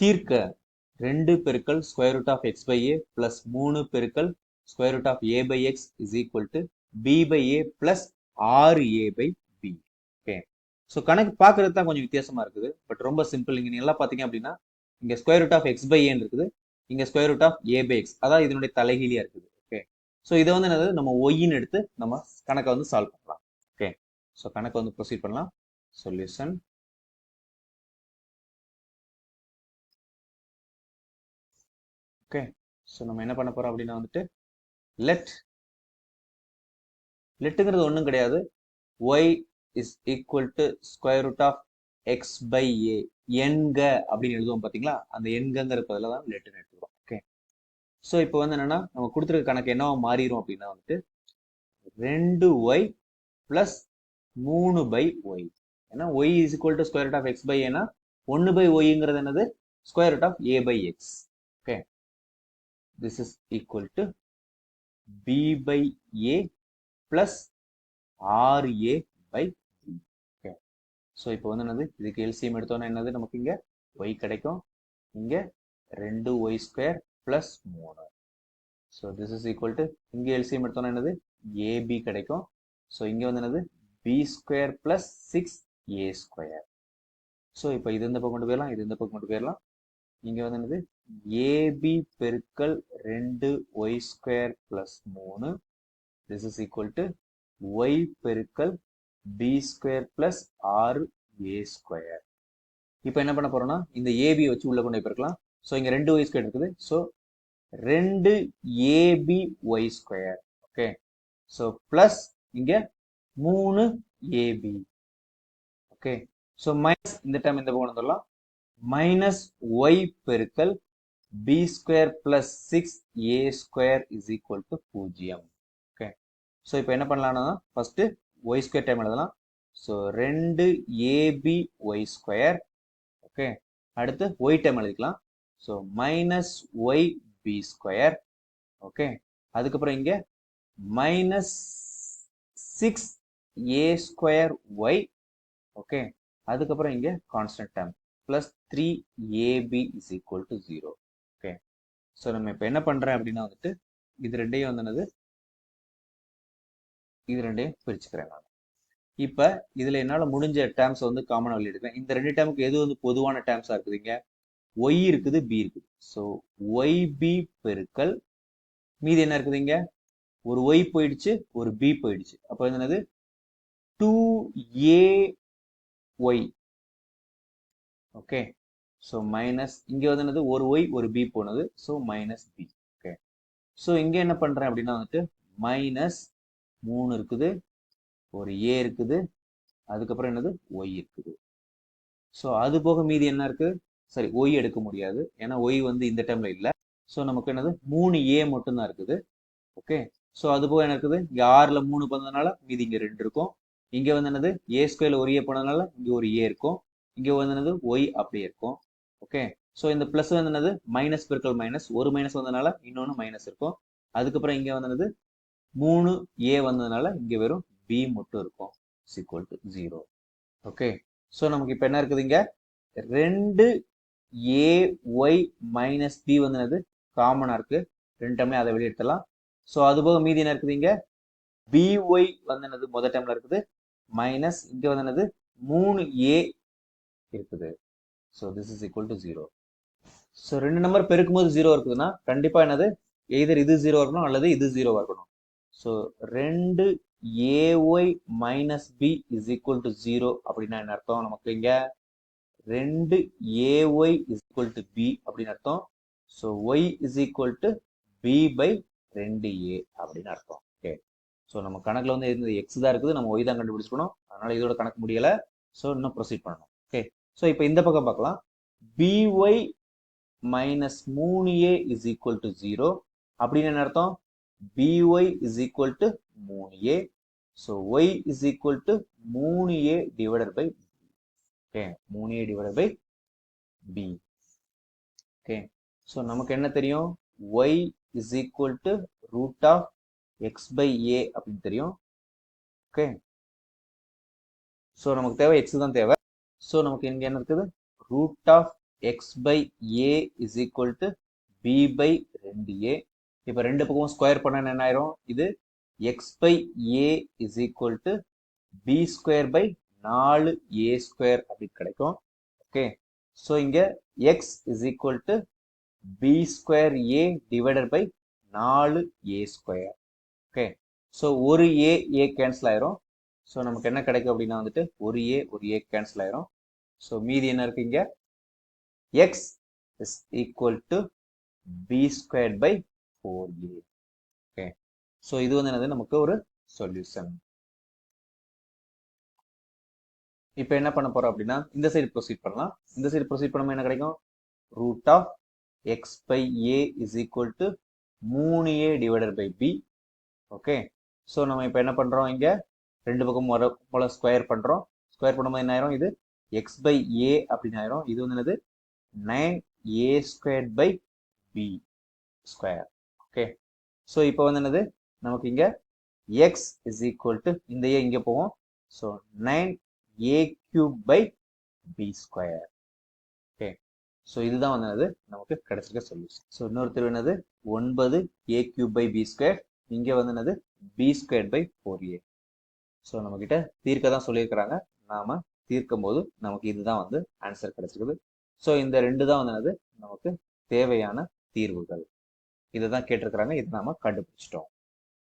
தீர்க்க ரெண்டு பெருக்கள் square root of x by a plus மூணு பெருக்கள் square root of a by x is equal to b by a plus ஆறு a by b okay so கணக்கு பார்க்கறது தான் கொஞ்சம் வித்தியாசமா இருக்குது. பட் ரொம்ப சிம்பிள் இங்க நீங்க எல்லாம் பார்த்தீங்க அப்படின்னா இங்க square root of x by ஏன்னு இருக்குது. இங்க square root of a by x அதாவது இதனுடைய தலைகீழியா இருக்குது. ஓகே ஸோ இதை வந்து என்னது? நம்ம ஒய்ன்னு எடுத்து நம்ம கணக்கை வந்து சால்வ் பண்ணலாம். ஓகே ஸோ கணக்கை வந்து ப்ரொசீட் பண்ணலாம். சொல்யூஷன் ஓகே ஸோ நம்ம என்ன பண்ண போறோம் அப்படின்னா வந்துட்டு லெட் லெட்டுங்கிறது ஒன்றும் கிடையாது. Y is equal to square root of x by a எண்க அப்படின்னு எழுதுவோம் பார்த்தீங்களா அந்த எண்கங்கிற பதில தான் லெட்டுன்னு எடுத்துக்கிறோம். ஓகே ஸோ இப்போ வந்து என்னன்னா நம்ம கொடுத்துருக்க கணக்கு என்னவா மாறிடும் அப்படின்னா வந்துட்டு ரெண்டு ஒய் பிளஸ் மூணு பை ஒய் ஏன்னா y is equal to square root of x by ஏன்னா ஒன்று பை ஒய்ங்கிறது என்னது? Square root of a by x this is equal to b by a plus ra by b. Okay. So இப்போ வந்து என்னது? இதுக்கு LCM எடுத்தோன்னா என்னது? நமக்கு இங்க y கிடைக்கும். இங்க ரெண்டு ஒய் ஸ்கொயர் ப்ளஸ் மூணு. So this is equal to இங்க எல்சிஎம் எடுத்தோன்னா என்னது? ஏபி கிடைக்கும். ஸோ இங்க வந்து என்னது? B square plus six a square so இப்போ இது இந்த பக்கம் கொண்டு போயிடலாம் இது இந்த பக்கம் கொண்டு போயிடலாம். இங்க வந்து என்னது? ஏபி பெருக்கல் ரெண்டு ஒய் ஸ்கொயர் பிளஸ் மூணு. This is equal to y பெருக்கல் பி ஸ்கொயர் பிளஸ் ஆறு ஏ ஸ்கொயர் இப்போ என்ன பண்ண போறோம்னா இந்த ஏபி வச்சு உள்ள கொண்டு போய் பெருக்கலாம். ஸோ இங்க ரெண்டு ஒய் ஸ்கொயர் இருக்குது. ஸோ ரெண்டு ab y square okay so plus இங்க மூணு ஏபி ஓகே ஸோ மைனஸ் இந்த டைம் இந்த பக்கம் வந்துடலாம்? மைனஸ் ஒய் பெருக்கல் b square plus six a square is equal to பூஜ்ஜியம். ஓகே ஸோ இப்போ என்ன பண்ணலாம்னா ஃபர்ஸ்ட் ஒய் ஸ்கொயர் டைம் எழுதலாம். ஸோ ரெண்டு ஏபி ஒய் ஸ்கொயர் ஓகே அடுத்து ஒய் டைம் எழுதிக்கலாம். So minus y b square okay அதுக்கப்புறம் இங்கே minus six a square y okay அதுக்கப்புறம் இங்கே constant time plus three ab is equal to zero so நம்ம இப்போ என்ன பண்ணுறேன் அப்படின்னா வந்துட்டு இது ரெண்டையும் வந்து என்னது? இது ரெண்டையும் பிரிச்சுக்கிறேன் நான். இப்போ இதில் என்னால் முடிஞ்ச டேர்ம்ஸ் வந்து காமனாக வெளியே எடுக்கிறேன் இந்த ரெண்டு டேர்முக்கு எது வந்து பொதுவான டேர்ம்ஸாக இருக்குதுங்க? ஒய் இருக்குது பி இருக்குது. ஸோ ஒய் பி பெருக்கல் மீதி என்ன இருக்குதுங்க? ஒரு ஒய் போயிடுச்சு ஒரு பி போயிடுச்சு. அப்போ என்னது? Two a y okay so minus இங்கே வந்து என்னது ஒரு ஒய் ஒரு பி போனது. So minus b okay so இங்கே என்ன பண்ணுறேன் அப்படின்னா வந்துட்டு மைனஸ் மூணு இருக்குது ஒரு ஏ இருக்குது அதுக்கப்புறம் என்னது ஒய் இருக்குது. ஸோ அது போக மீதி என்ன இருக்குது சரி ஒய் எடுக்க முடியாது. ஏன்னா ஒய் வந்து இந்த டைமில் இல்லை. ஸோ நமக்கு என்னது மூணு ஏ மட்டும்தான் இருக்குது ஓகே ஸோ அது போக என்ன இருக்குது? இங்கே ஆறில் மூணு பண்ணதுனால மீதி இங்கே ரெண்டு இருக்கும். இங்கே வந்து என்னது ஏ ஸ்கொயரில் ஒரு ஏ போனதுனால இங்கே ஒரு ஏ இருக்கும். இங்கே வந்து என்னது ஒய் அப்படியே இருக்கும். ஓகே ஸோ இந்த ப்ளஸ் வந்து என்னது மைனஸ் பெருக்கல் மைனஸ் ஒரு மைனஸ் வந்ததுனால இன்னொன்று மைனஸ் இருக்கும். அதுக்கப்புறம் இங்கே வந்தது மூணு ஏ வந்ததுனால இங்கே வெறும் பி மட்டும் இருக்கும். Equal to zero okay so நமக்கு இப்போ என்ன இருக்குது இங்கே? ரெண்டு ஏ ஒய் மைனஸ் பி வந்தது காமனாக இருக்குது ரெண்டு டைம்லேயும் அதை வெளியெடுத்தலாம் ஸோ அது போக மீதி என்ன இருக்குது இங்கே? பிஒய் வந்து முதல் டைம்ல இருக்குது. மைனஸ் இங்கே வந்து என்னது மூணு ஏ இருக்குது. So this is equal to zero so ரெண்டு நம்பர் பெருக்கும் போது ஜீரோ இருக்குதுன்னா கண்டிப்பாக என்னது? எய்தர் இது ஜீரோ இருக்கணும் அல்லது இது ஜீரோ இருக்கணும். ஸோ ரெண்டு a y minus b is equal to zero அப்படின்னா என்ன அர்த்தம்? நமக்கு இங்கே ரெண்டு a y is equal to b அப்படின்னு அர்த்தம். So y is equal to b by ரெண்டு ஏ அப்படின்னு அர்த்தம். ஓகே ஸோ நம்ம கணக்கில் வந்து இந்த எக்ஸ் தான் இருக்குது. நம்ம ஒய் தான் கண்டுபிடிச்சிக்கணும். அதனால இதோட கணக்கு முடியலை. ஸோ இன்னும் ப்ரொசீட் பண்ணணும். ஓகே ஸோ இப்போ இந்த பக்கம் பார்க்கலாம். பிஒய் மைனஸ் மூணு a is equal to zero அப்படின்னு என்ன அர்த்தம்? B y is equal to மூணு a so y is equal to மூணு ஏ டிவைடட் பை ஓகே மூணு a divided by b okay so நமக்கு என்ன தெரியும்? Y is equal to root of x by a அப்படின்னு தெரியும். ஓகே ஸோ நமக்கு தேவை எக்ஸ் தான் தேவை. ஸோ நமக்கு இங்கே என்ன இருக்குது? Root of x by a is equal to b by ரெண்டு ஏ இப்போ ரெண்டு பக்கமும் ஸ்கொயர் பண்ண என்ன ஆயிரும்? இது x by a is equal to b square by நாலு ஏ ஸ்கொயர் அப்படின்னு கிடைக்கும். ஓகே ஸோ இங்கே x is equal to b square a divided by நாலு ஏ ஸ்கொயர் ஓகே ஸோ ஒரு ஏ ஏ கேன்சல் ஆயிரும். ஸோ நமக்கு என்ன கிடைக்கும் அப்படின்னா வந்துட்டு ஒரு ஏ ஒரு ஏ கேன்சல் ஆயிரும். ஸோ மீதி என்ன இருக்கு இங்கே? X is equal to b square by four a okay so இது வந்து என்னது? நமக்கு ஒரு சொல்யூஷன் இப்போ என்ன பண்ண போறோம் அப்படின்னா இந்த சைடு ப்ரொசீட் பண்ணலாம். இந்த சைடு ப்ரொசீட் பண்ணும்போது என்ன கிடைக்கும்? Root of x by a is equal to மூணு a divided by b okay so நம்ம இப்போ என்ன பண்ணுறோம் இங்கே? ரெண்டு பக்கம் வர போல ஸ்கொயர் பண்ணுறோம் ஸ்கொயர் பண்ணும்போது என்ன ஆயிரும்? இது எக்ஸ் பை ஏ அப்படின்னு ஆயிரும். இது வந்து என்னது? Nine a square by b square okay so இப்போ வந்து என்னது? நமக்கு இங்கே எக்ஸ் இஸ் ஈக்குவல் டு இந்த ஏ இங்கே போவோம் so nine a cube by b square okay so இதுதான் வந்து என்னது? நமக்கு கிடைச்சிருக்க சொல்யூஷன் ஸோ இன்னொருத்தர் என்னது? ஒன்பது A cube by B square இங்கே வந்து என்னது? B square by four A so நம்மக்கிட்ட தீர்க்க தான் சொல்லியிருக்கிறாங்க. நாம தீர்க்கும் போது நமக்கு இதுதான் வந்து ஆன்சர் கிடைச்சிருக்குது. ஸோ இந்த ரெண்டு தான் வந்து நமக்கு தேவையான தீர்வுகள். இதை தான் கேட்டிருக்கிறாங்க. இதை நாம கண்டுபிடிச்சிட்டோம்.